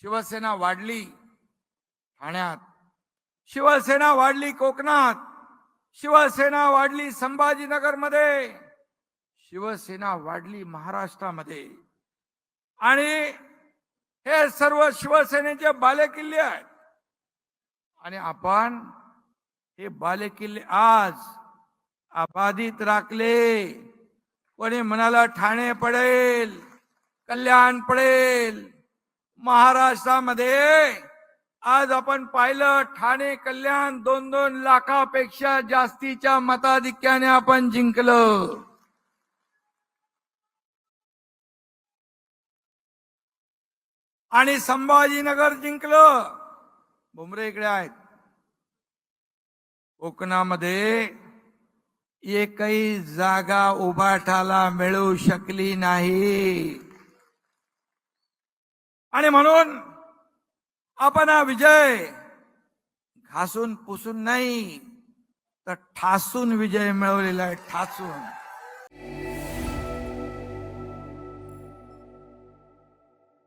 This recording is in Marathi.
शिवसेना वाढली ठाण्यात. शिवसेना वाढली कोकणात. शिवसेना वाढली संभाजीनगरमध्ये. शिवसेना वाढली महाराष्ट्रामध्ये. आणि हे सर्व शिवसेनेचे बालेकिल्ले आहेत. आणि आपण हे बालेकिल्ले आज अबाधित राखले. कोणी म्हणाला ठाणे पडेल कल्याण पडेल महाराष्ट्रामध्ये आज आपण पाहिलं ठाणे कल्याण दोन दोन लाखापेक्षा जास्तीच्या मताधिक्याने आपण जिंकलं. आणि संभाजीनगर जिंकलं. भुमरे इकडे आहेत. कोकणामध्ये एकही जागा उभाठाला मिळू शकली नाही. आणि म्हणून आपण हा विजय घासून पुसून नाही तर ठासून विजय मिळवलेला आहे ठासून.